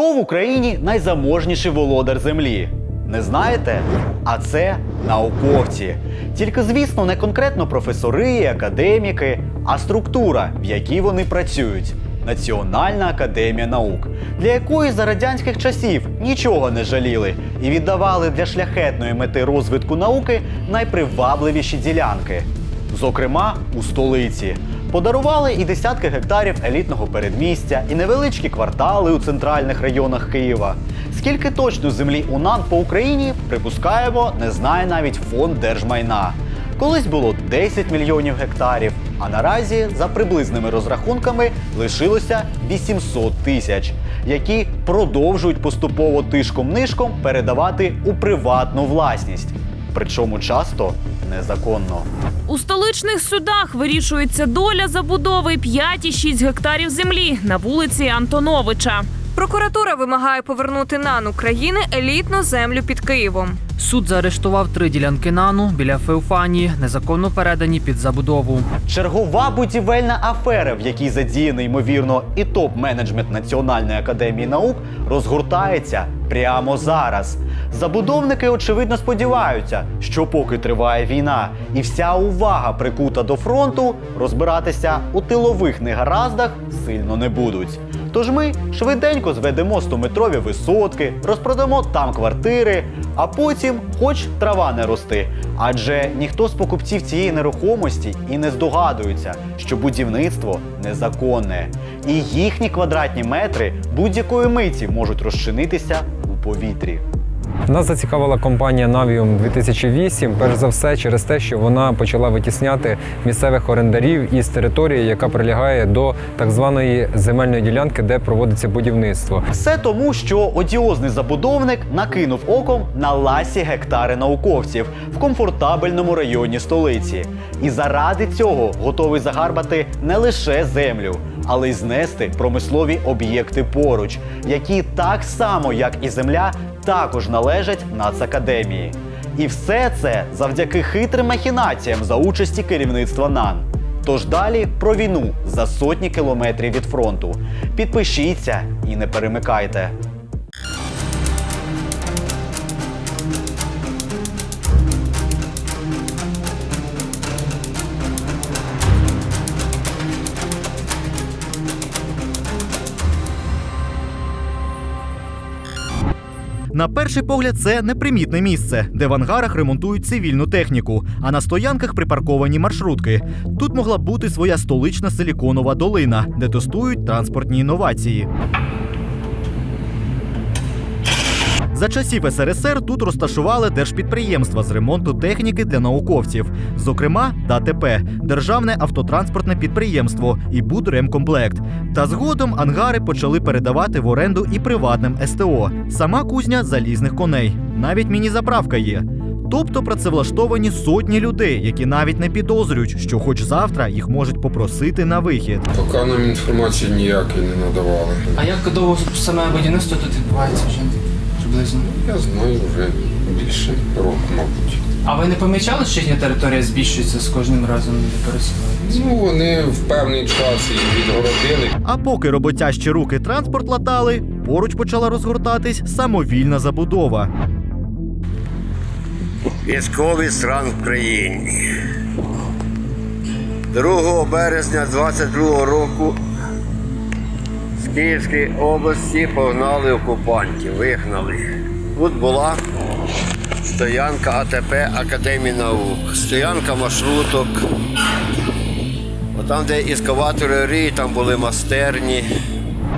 Хто в Україні найзаможніший володар землі? Не знаєте? А це науковці. Тільки, звісно, не конкретно професори, академіки, а структура, в якій вони працюють. Національна академія наук, для якої за радянських часів нічого не жаліли і віддавали для шляхетної мети розвитку науки найпривабливіші ділянки. Зокрема, у столиці. Подарували і десятки гектарів елітного передмістя, і невеличкі квартали у центральних районах Києва. Скільки точно землі у НАН по Україні, припускаємо, не знає навіть фонд держмайна. Колись було 10 мільйонів гектарів, а наразі, за приблизними розрахунками, лишилося 800 тисяч, які продовжують поступово тишком-нишком передавати у приватну власність. Причому часто незаконно. У столичних судах вирішується доля забудови 5,6 гектарів землі на вулиці Антоновича. Прокуратура вимагає повернути НАН України елітну землю під Києвом. Суд заарештував три ділянки нану біля Феофанії, незаконно передані під забудову. Чергова будівельна афера, в якій задіяний ймовірно і топ-менеджмент Національної академії наук, розгортається прямо зараз. Забудовники очевидно сподіваються, що поки триває війна і вся увага прикута до фронту, розбиратися у тилових негараздах сильно не будуть. Тож ми швиденько зведемо 100-метрові висотки, розпродамо там квартири, а потім хоч трава не рости. Адже ніхто з покупців цієї нерухомості і не здогадується, що будівництво незаконне, і їхні квадратні метри будь-якої миті можуть розчинитися у повітрі. Нас зацікавила компанія Navium 2008, перш за все через те, що вона почала витісняти місцевих орендарів із території, яка прилягає до так званої земельної ділянки, де проводиться будівництво. Все тому, що одіозний забудовник накинув оком на ласі гектари науковців в комфортабельному районі столиці. І заради цього готовий загарбати не лише землю, але й знести промислові об'єкти поруч, які так само, як і земля, також належать Нацакадемії. І все це завдяки хитрим махінаціям за участі керівництва НАН. Тож далі про війну за сотні кілометрів від фронту. Підпишіться і не перемикайте. На перший погляд, це непримітне місце, де в ангарах ремонтують цивільну техніку, а на стоянках припарковані маршрутки. Тут могла б бути своя столична силіконова долина, де тестують транспортні інновації. За часів СРСР тут розташували держпідприємства з ремонту техніки для науковців, зокрема ДАТП Державне автотранспортне підприємство і Будремкомплект. Та згодом ангари почали передавати в оренду і приватним СТО. Сама кузня залізних коней. Навіть міні-заправка є. Тобто працевлаштовані сотні людей, які навіть не підозрюють, що хоч завтра їх можуть попросити на вихід. Поки нам інформації ніякої не надавали. А як довго саме будівництво тут відбувається вже приблизно? Я знаю вже більше року, мабуть. А ви не помічали, що їхня територія збільшується з кожним разом не пересувається? Ну, вони в певний час її відгородили. А поки роботящі руки транспорт латали, поруч почала розгортатись самовільна забудова. Військовий стран в країні. 2 березня 22 року з Київської області погнали окупантів, вигнали. Тут була стоянка АТП Академії наук, стоянка маршруток. Там, де ескаватори рі, там були мастерні.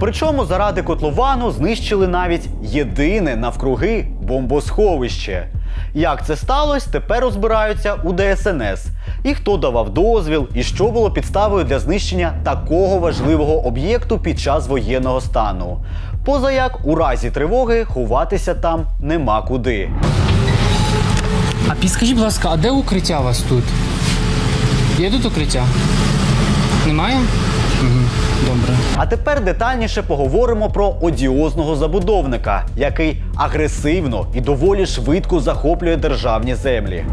Причому заради котловану знищили навіть єдине навкруги бомбосховище. Як це сталося, тепер розбираються у ДСНС. І хто давав дозвіл, і що було підставою для знищення такого важливого об'єкту під час воєнного стану. Поза як у разі тривоги ховатися там нема куди. А підскажіть, будь ласка, а де укриття у вас тут? Є тут укриття? Немає? Добре. А тепер детальніше поговоримо про одіозного забудовника, який агресивно і доволі швидко захоплює державні землі.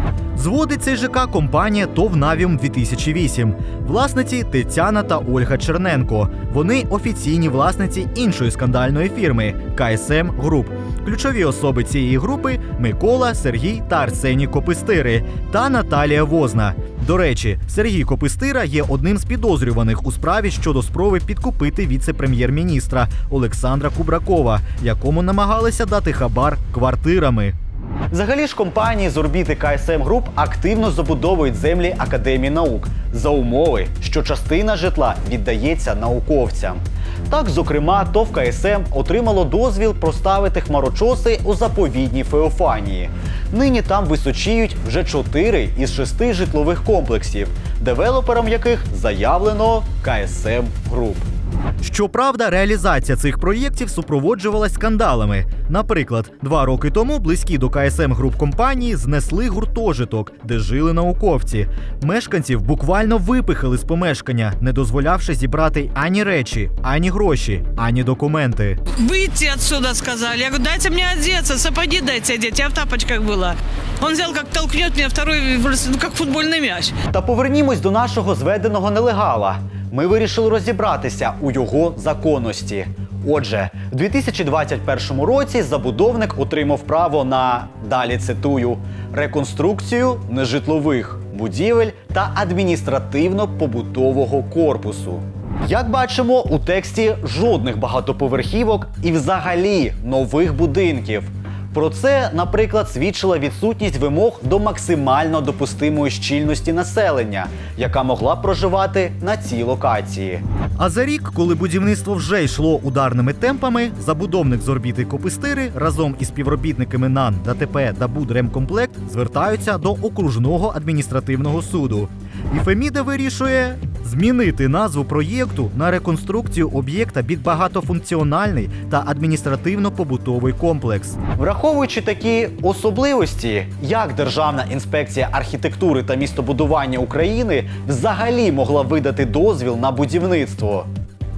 Зводить цей ЖК компанія ТОВ Навіум 2008. Власниці Тетяна та Ольга Черненко. Вони офіційні власниці іншої скандальної фірми КСМ Груп. Ключові особи цієї групи Микола, Сергій та Арсеній Копистири та Наталія Возна. До речі, Сергій Копистира є одним з підозрюваних у справі щодо спроби підкупити віце-прем'єр-міністра Олександра Кубракова, якому намагалися дати хабар квартирами. Взагалі ж компанії з орбіти КСМ Груп активно забудовують землі Академії наук за умови, що частина житла віддається науковцям. Так, зокрема, ТОВ КСМ отримало дозвіл проставити хмарочоси у заповідній Феофанії. Нині там височіють вже чотири із шести житлових комплексів, девелопером яких заявлено КСМ Груп. Щоправда, реалізація цих проєктів супроводжувалась скандалами. Наприклад, два роки тому близькі до КСМ груп компанії знесли гуртожиток, де жили науковці. Мешканців буквально випихали з помешкання, не дозволявши зібрати ані речі, ані гроші, ані документи. Выйти отсюда сказали. Я говорю, дайте мне одеться, сапоги дайте одеть. Я в тапочках была. Он взял, как толкнет меня второй, ну, как футбольный мяч. Та повернімось до нашого зведеного нелегала. Ми вирішили розібратися у його законності. Отже, в 2021 році забудовник отримав право на далі цитую реконструкцію нежитлових будівель та адміністративно-побутового корпусу. Як бачимо, у тексті жодних багатоповерхівок і взагалі нових будинків. Про це, наприклад, свідчила відсутність вимог до максимально допустимої щільності населення, яка могла проживати на цій локації. А за рік, коли будівництво вже йшло ударними темпами, забудовник з орбіти Копистири разом із співробітниками НАН, ДТП та Будремкомплект звертаються до окружного адміністративного суду. І Феміда вирішує змінити назву проєкту на реконструкцію об'єкта під багатофункціональний та адміністративно-побутовий комплекс. Враховуючи такі особливості, як Державна інспекція архітектури та містобудування України взагалі могла видати дозвіл на будівництво.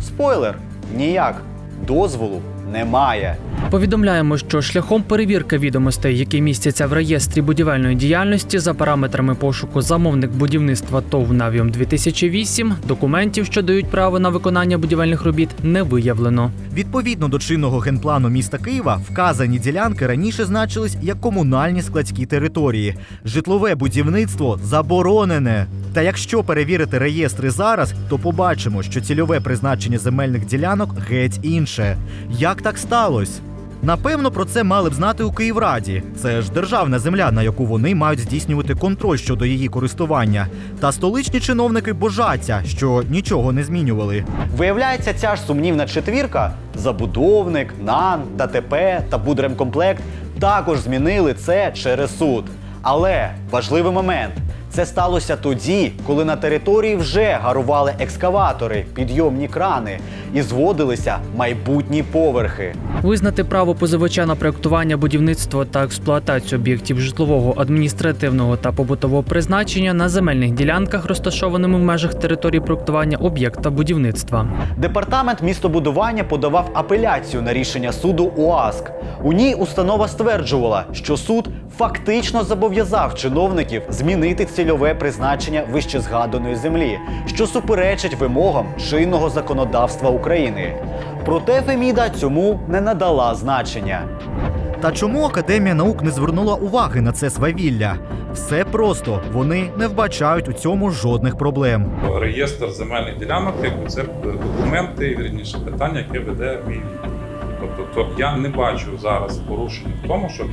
Спойлер ніяк. Дозволу немає. Повідомляємо, що шляхом перевірки відомостей, які містяться в реєстрі будівельної діяльності за параметрами пошуку замовник будівництва ТОВ Навіум 2008, документів, що дають право на виконання будівельних робіт, не виявлено. Відповідно до чинного генплану міста Києва, вказані ділянки раніше значились як комунальні складські території. Житлове будівництво заборонене. Та якщо перевірити реєстри зараз, то побачимо, що цільове призначення земельних ділянок геть інше. Як так сталося? Напевно, про це мали б знати у Київраді. Це ж державна земля, на яку вони мають здійснювати контроль щодо її користування. Та столичні чиновники божаться, що нічого не змінювали. Виявляється, ця ж сумнівна четвірка забудовник, НАН, ДТП та Будремкомплект також змінили це через суд. Але важливий момент. Це сталося тоді, коли на території вже гарували екскаватори, підйомні крани і зводилися майбутні поверхи. Визнати право позивача на проектування, будівництво та експлуатацію об'єктів житлового, адміністративного та побутового призначення на земельних ділянках, розташованими в межах території проектування об'єкта будівництва. Департамент містобудування подавав апеляцію на рішення суду УАСК. У ній установа стверджувала, що суд фактично зобов'язав чиновників змінити цільове призначення вищезгаданої землі, що суперечить вимогам чинного законодавства України. Проте Феміда цьому не надала значення. Та чому Академія наук не звернула уваги на це свавілля? Все просто вони не вбачають у цьому жодних проблем. Реєстр земельних ділянок, якби це документи, вірніше питання, яке веде мій. Тобто, то я не бачу зараз порушення в тому, що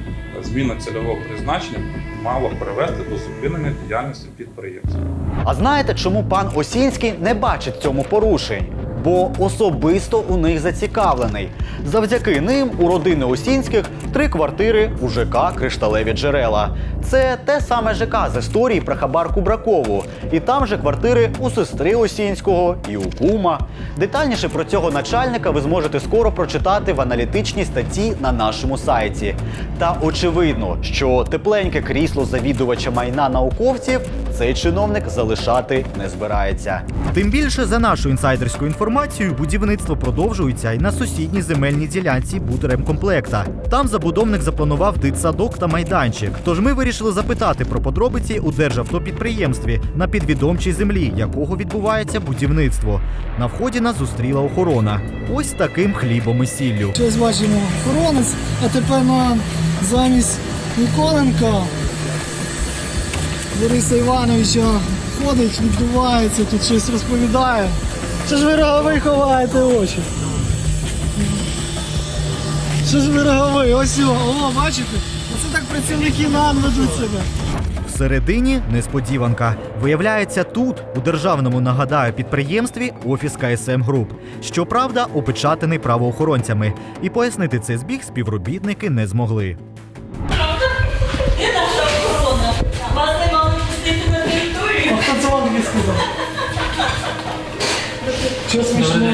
зміна цільового призначення мало привести до зупинення діяльності підприємства. А знаєте, чому пан Осінський не бачить цьому порушень? Бо особисто у них зацікавлений. Завдяки ним у родини Осінських три квартири у ЖК Кришталеві джерела. Це те саме ЖК з історії про хабар Кубракову. І там же квартири у сестри Осінського і у кума. Детальніше про цього начальника ви зможете скоро прочитати в аналітичній статті на нашому сайті. Та очевидно, що тепленьке крісло завідувача майна науковців цей чиновник залишати не збирається. Тим більше, за нашою інсайдерською інформацією, будівництво продовжується і на сусідній земельній ділянці будремкомплекта. Там забудовник запланував дитсадок та майданчик. Тож ми вирішили запитати про подробиці у державтопідприємстві на підвідомчій землі, якого відбувається будівництво. На вході нас зустріла охорона. Ось таким хлібом і сіллю. Ось бачимо охоронець, а тепер на замість Ніколенка Бориса Івановича ходить, відбувається, тут щось розповідає. Що ж ви роговий ховаєте очі? Що ж ви роговий? Ось його, о, бачите? Оце так працівники НАН ведуть себе. Всередині несподіванка. Виявляється, тут, у державному нагадаю підприємстві, офіс КСМ Груп. Щоправда, опечатаний правоохоронцями. І пояснити цей збіг співробітники не змогли. Вам таке сказав? Що смішного?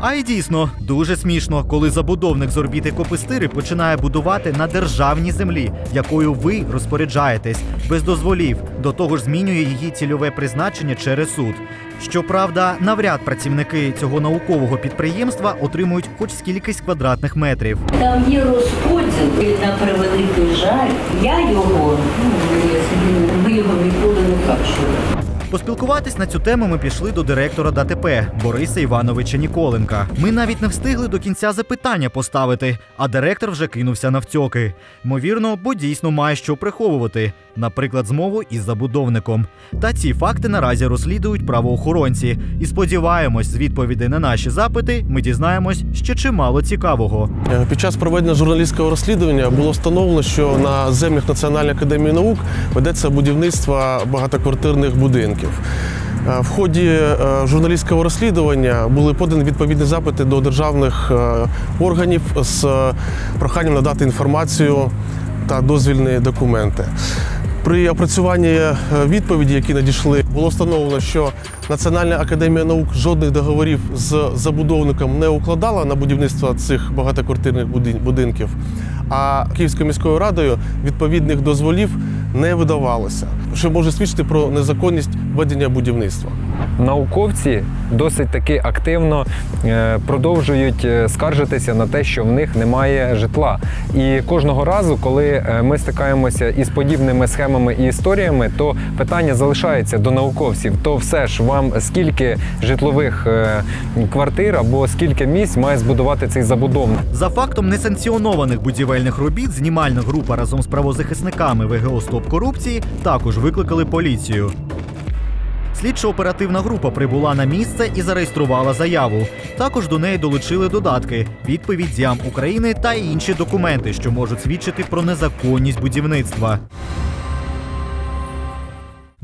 А й дійсно дуже смішно, коли забудовник з орбіти Копистири починає будувати на державній землі, якою ви розпоряджаєтесь, без дозволів. До того ж, змінює її цільове призначення через суд. Щоправда, навряд працівники цього наукового підприємства отримують хоч скількись квадратних метрів. Там є розподіл, і на превеликий жаль. Я його, ну, ми його ніколи не бачили. Поспілкуватись на цю тему ми пішли до директора ДТП Бориса Івановича Ніколенка. Ми навіть не встигли до кінця запитання поставити, а директор вже кинувся навтьоки. Ймовірно, бо дійсно має що приховувати, наприклад, змову із забудовником. Та ці факти наразі розслідують правоохоронці. І сподіваємось, з відповідей на наші запити ми дізнаємось ще чимало цікавого. Е, Під час проведення журналістського розслідування було встановлено, що на землях Національної академії наук ведеться будівництво багатоквартирних будинків. Е, В ході е, журналістського розслідування були подані відповідні запити до державних е, органів з проханням надати інформацію та дозвільні документи. При опрацюванні відповіді, які надійшли, було встановлено, що Національна академія наук жодних договорів з забудовником не укладала на будівництво цих багатоквартирних будинків. А Київською міською радою відповідних дозволів не видавалося, що може свідчити про незаконність ведення будівництва. Науковці досить таки активно е, продовжують е, скаржитися на те, що в них немає житла. І кожного разу, коли е, ми стикаємося із подібними схемами і історіями, то питання залишається до науковців: то все ж вам скільки житлових квартир або скільки місць має збудувати цей забудовник? За фактом несанкціонованих будівельних робіт, знімальна група разом з правозахисниками ВГО Стоп корупції також викликали поліцію. Слідчо-оперативна група прибула на місце і зареєструвала заяву. Також до неї долучили додатки, відповідь зям України та інші документи, що можуть свідчити про незаконність будівництва.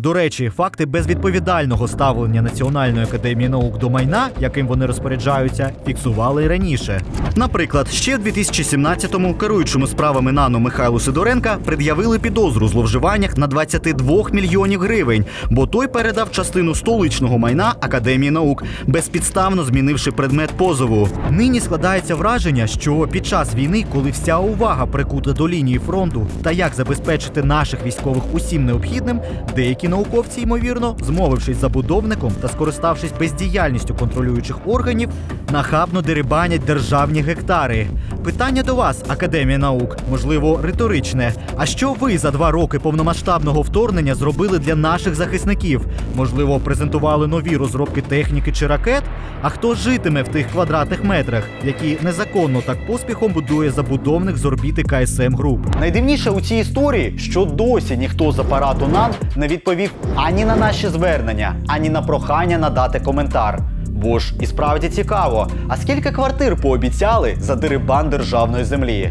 До речі, факти безвідповідального ставлення Національної академії наук до майна, яким вони розпоряджаються, фіксували й раніше. Наприклад, ще в 2017-му керуючому справами НАНО Михайлу Сидоренка пред'явили підозру у зловживаннях на 22 мільйонів гривень, бо той передав частину столичного майна Академії наук, безпідставно змінивши предмет позову. Нині складається враження, що під час війни, коли вся увага прикута до лінії фронту та як забезпечити наших військових усім необхідним, деякі науковці, ймовірно, змовившись забудовником та скориставшись бездіяльністю контролюючих органів, нахабно дерибанять державні гектари. Питання до вас, Академія наук, можливо, риторичне. А що ви за два роки повномасштабного вторгнення зробили для наших захисників? Можливо, презентували нові розробки техніки чи ракет? А хто житиме в тих квадратних метрах, які незаконно так поспіхом будує забудовник з орбіти КСМ Груп? Найдивніше у цій історії, що досі ніхто з апарату НАН не відповів ані на наші звернення, ані на прохання надати коментар. Бо ж і справді цікаво, а скільки квартир пообіцяли за дерибан державної землі?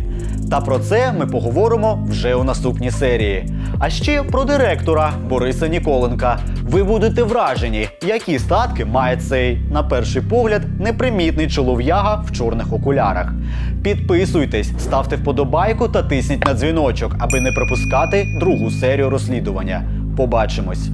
Та про це ми поговоримо вже у наступній серії. А ще про директора Бориса Ніколенка. Ви будете вражені, які статки має цей, на перший погляд, непримітний чолов'яга в чорних окулярах. Підписуйтесь, ставте вподобайку та тисніть на дзвіночок, аби не пропускати другу серію розслідування. Побачимось.